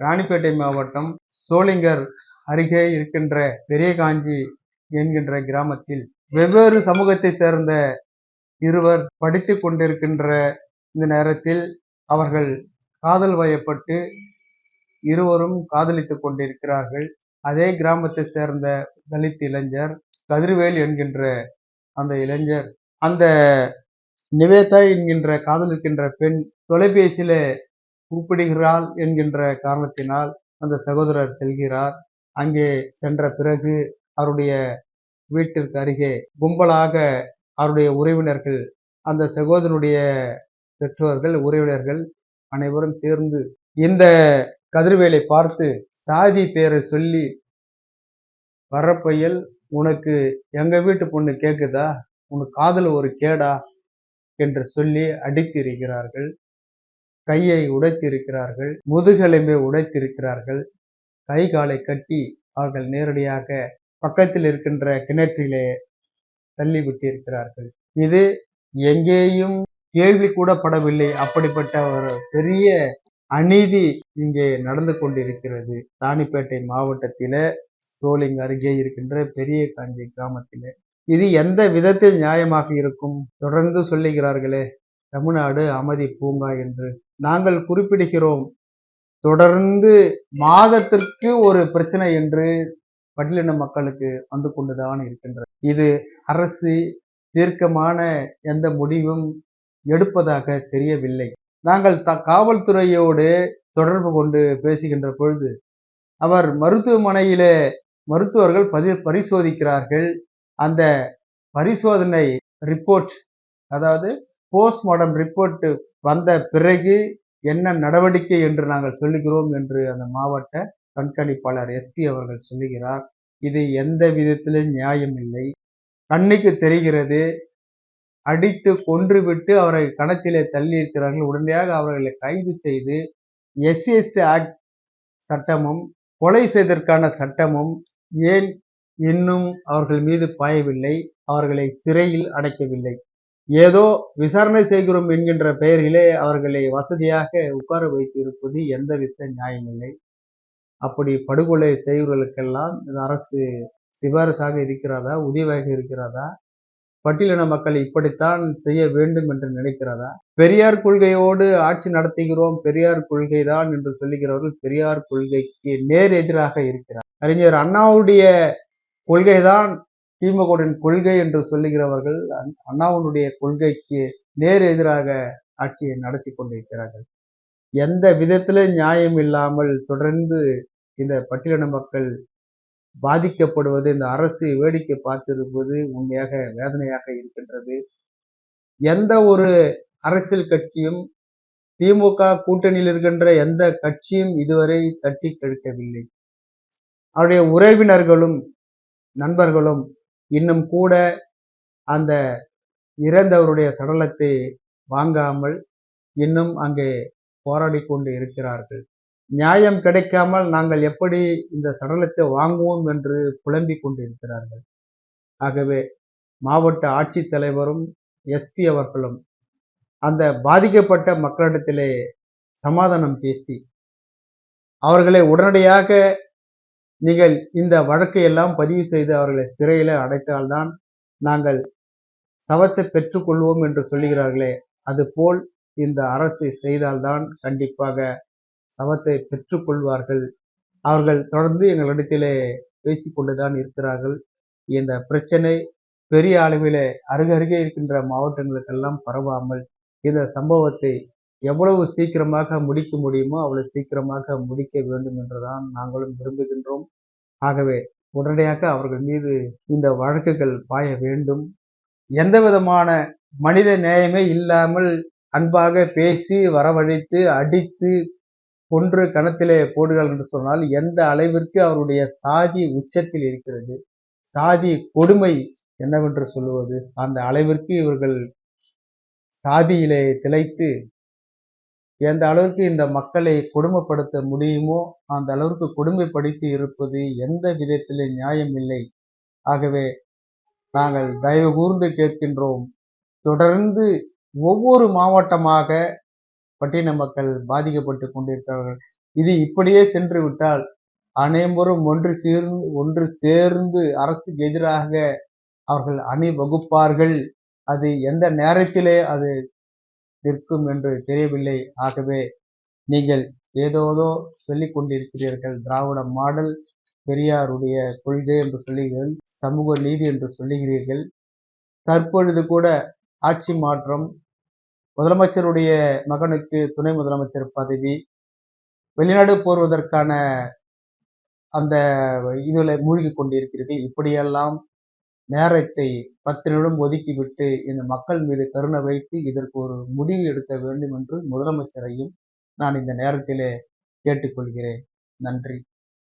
ராணிப்பேட்டை மாவட்டம் சோளிங்கர் அருகே இருக்கின்ற பெரியகாஞ்சி என்கின்ற கிராமத்தில் வெவ்வேறு சமூகத்தை சேர்ந்த இருவர் படித்து கொண்டிருக்கின்ற இந்த நேரத்தில் அவர்கள் காதல் வயப்பட்டு இருவரும் காதலித்துக் கொண்டிருக்கிறார்கள். அதே கிராமத்தை சேர்ந்த தலித் இளைஞர் கதிர்வேல் என்கின்ற அந்த இளைஞர் அந்த நிவேதா என்கின்ற காதலிக்கின்ற பெண் தொலைபேசியில கூப்பிடுகிறாள் என்கின்ற காரணத்தினால் அந்த சகோதரர் செல்கிறார். அங்கே சென்ற பிறகு அவருடைய வீட்டிற்கு அருகே கும்பலாக அவருடைய உறவினர்கள் அந்த சகோதரனுடைய பெற்றோர்கள் உறவினர்கள் அனைவரும் சேர்ந்து இந்த கதிர்வேலை பார்த்து சாதி பேரை சொல்லி வரப்பையல் உனக்கு எங்க வீட்டு பொண்ணு கேட்குதா உனக்கு காதல் ஒரு கேடா? என்று சொல்லி அடித்திருக்கிறார்கள். கையை உடைத்திருக்கிறார்கள் முதுகெலும்பை உடைத்திருக்கிறார்கள். கை காலை கட்டி அவர்கள் நேரடியாக பக்கத்தில் இருக்கின்ற கிணற்றிலே தள்ளி விட்டிருக்கிறார்கள் இது எங்கேயும் கேள்வி கூட படவில்லை அப்படிப்பட்ட ஒரு பெரிய அநீதி இங்கே நடந்து கொண்டிருக்கிறது. ராணிப்பேட்டை மாவட்டத்தில சோலிங் அருகே இருக்கின்ற பெரிய காஞ்சி கிராமத்தில். இது எந்த விதத்தில் நியாயமாக இருக்கும்? தொடர்ந்து சொல்லுகிறார்களே. தமிழ்நாடு அமைதி பூங்கா என்று நாங்கள் குறிப்பிடுகிறோம். தொடர்ந்து மாதத்திற்கு ஒரு பிரச்சனை என்று பட்டியலின மக்களுக்கு வந்து கொண்டுதான் இருக்கின்றது. இது அரசு தீர்க்கமான எந்த முடிவும் எடுப்பதாக தெரியவில்லை. நாங்கள் த காவல்துறையோடு தொடர்பு கொண்டு பேசுகின்ற பொழுது அவர் மருத்துவமனையிலே மருத்துவர்கள் பதி பரிசோதிக்கிறார்கள். அந்த பரிசோதனை ரிப்போர்ட் அதாவது போஸ்ட்மார்டம் ரிப்போர்ட் வந்த பிறகு என்ன நடவடிக்கை என்று நாங்கள் சொல்லுகிறோம் என்று அந்த மாவட்ட கண்காணிப்பாளர் எஸ்பி அவர்கள் சொல்லுகிறார். இது எந்த விதத்திலும் நியாயம் இல்லை. கண்ணுக்கு தெரிகிறது. அடித்து கொன்றுவிட்டு அவரை கணத்திலே தள்ளி இருக்கிறார்கள். உடனடியாக அவர்களை கைது செய்து எஸ்சிஎஸ்டி ஆக்ட் சட்டமும் கொலை செய்ததற்கான சட்டமும் ஏன் இன்னும் அவர்கள் மீது பாயவில்லை? அவர்களை சிறையில் அடைக்கவில்லை. ஏதோ விசாரணை செய்கிறோம் என்கின்ற பெயரிலே அவர்களை வசதியாக உட்கார வைத்து இருப்பது எந்தவித நியாயமில்லை. அப்படி படுகொலை செய்வர்களுக்கெல்லாம் இந்த அரசு சிபாரிசாக இருக்கிறதா? உதவியாக இருக்கிறதா? பட்டியலின மக்கள் இப்படித்தான் செய்ய வேண்டும் என்று நினைக்கிறதா? பெரியார் கொள்கையோடு ஆட்சி நடத்துகிறோம் பெரியார் கொள்கை தான் என்று சொல்லுகிறவர்கள் பெரியார் கொள்கைக்கு நேர் எதிராக இருக்கிறார். அறிஞர் அண்ணாவுடைய கொள்கைதான் திமுகவின் கொள்கை என்று சொல்லுகிறவர்கள் அண்ணாவுடைய கொள்கைக்கு நேர் எதிராக ஆட்சியை நடத்தி கொண்டிருக்கிறார்கள். எந்த விதத்தில நியாயம் இல்லாமல் தொடர்ந்து இந்த பட்டியலின மக்கள் பாதிக்கப்படுவது இந்த அரசு வேடிக்கை பார்த்திருப்பது உண்மையாக வேதனையாக இருக்கின்றது. எந்த ஒரு அரசியல் கட்சியும் திமுக கூட்டணியில் இருக்கின்ற எந்த கட்சியும் இதுவரை தட்டி கழிக்கவில்லை. அவருடைய உறவினர்களும் நண்பர்களும் இன்னும் கூட அந்த இறந்தவருடைய சடலத்தை வாங்காமல் இன்னும் அங்கே போராடி கொண்டு இருக்கிறார்கள். நியாயம் கிடைக்காமல் நாங்கள் எப்படி இந்த சடலத்தை வாங்குவோம் என்று புலம்பிக் கொண்டிருக்கிறார்கள் ஆகவே மாவட்ட ஆட்சித்தலைவரும் எஸ்பி அவர்களும் அந்த பாதிக்கப்பட்ட மக்களிடத்திலே சமாதானம் பேசி அவர்களை உடனடியாக நீங்கள் இந்த வழக்கை எல்லாம் பதிவு செய்து அவர்களை சிறையில் அடைத்தால்தான் நாங்கள் சவத்தை பெற்றுக்கொள்வோம் என்று சொல்லுகிறார்களே அதுபோல் இந்த அரசு செய்தால்தான் கண்டிப்பாக சவத்தை பெற்றுக்கொள்வார்கள் அவர்கள் தொடர்ந்து எங்களிடத்திலே பேசிக்கொண்டுதான் இருக்கிறார்கள். இந்த பிரச்சனை பெரிய அளவில் அருகருகே இருக்கின்ற மாவட்டங்களுக்கெல்லாம் பரவாமல் இந்த சம்பவத்தை எவ்வளவு சீக்கிரமாக முடிக்க முடியுமோ அவ்வளவு சீக்கிரமாக முடிக்க வேண்டும் என்றுதான் நாங்களும் விரும்புகின்றோம். ஆகவே உடனடியாக அவர்கள் மீது இந்த வழக்குகள் பாய வேண்டும். எந்த விதமான மனித நேயமே இல்லாமல் அன்பாக பேசி வரவழைத்து அடித்து கொன்று கணத்திலே போடுகள் என்று சொன்னால் எந்த அளவிற்கு அவருடைய சாதி உச்சத்தில் இருக்கிறது சாதி கொடுமை என்னவென்று சொல்லுவது அந்த அளவிற்கு இவர்கள் சாதியிலே திளைத்து எந்த அளவுக்கு இந்த மக்களை கொடுமைப்படுத்த முடியுமோ அந்த அளவுக்கு கொடுமைப்படுத்தி இருப்பது எந்த விதத்திலே நியாயம் இல்லை. ஆகவே நாங்கள் தயவு கூர்ந்து கேட்கின்றோம். தொடர்ந்து ஒவ்வொரு மாவட்டமாக பட்டின மக்கள் பாதிக்கப்பட்டு கொண்டிருக்கிறார்கள். இது இப்படியே சென்று விட்டால் அனைவரும் ஒன்று சேர்ந்து ஒன்று சேர்ந்து அரசுக்கு எதிராக அவர்கள் அணிவகுப்பார்கள் அது எந்த நேரத்திலே அது நிற்கும் என்று தெரியவில்லை. ஆகவே நீங்கள் ஏதோதோ சொல்லிக் கொண்டிருக்கிறீர்கள். திராவிட மாடல் பெரியாருடைய கொள்கை என்று சொல்லுகிறீர்கள் சமூக நீதி என்று சொல்லுகிறீர்கள். தற்பொழுது கூட ஆட்சி மாற்றம் முதலமைச்சருடைய மகனுக்கு துணை முதலமைச்சர் பதவி வெளிநாடு போர்வதற்கான அந்த இதில் மூழ்கி கொண்டிருக்கிறீர்கள். இப்படியெல்லாம் நேரத்தை பத்து நிமிடம் ஒதுக்கிவிட்டு இந்த மக்கள் மீது கருணை வைத்து இதற்கு ஒரு முடிவு எடுக்க வேண்டும் என்று முதலமைச்சரையும் நான் இந்த நேரத்திலே கேட்டுக்கொள்கிறேன். நன்றி.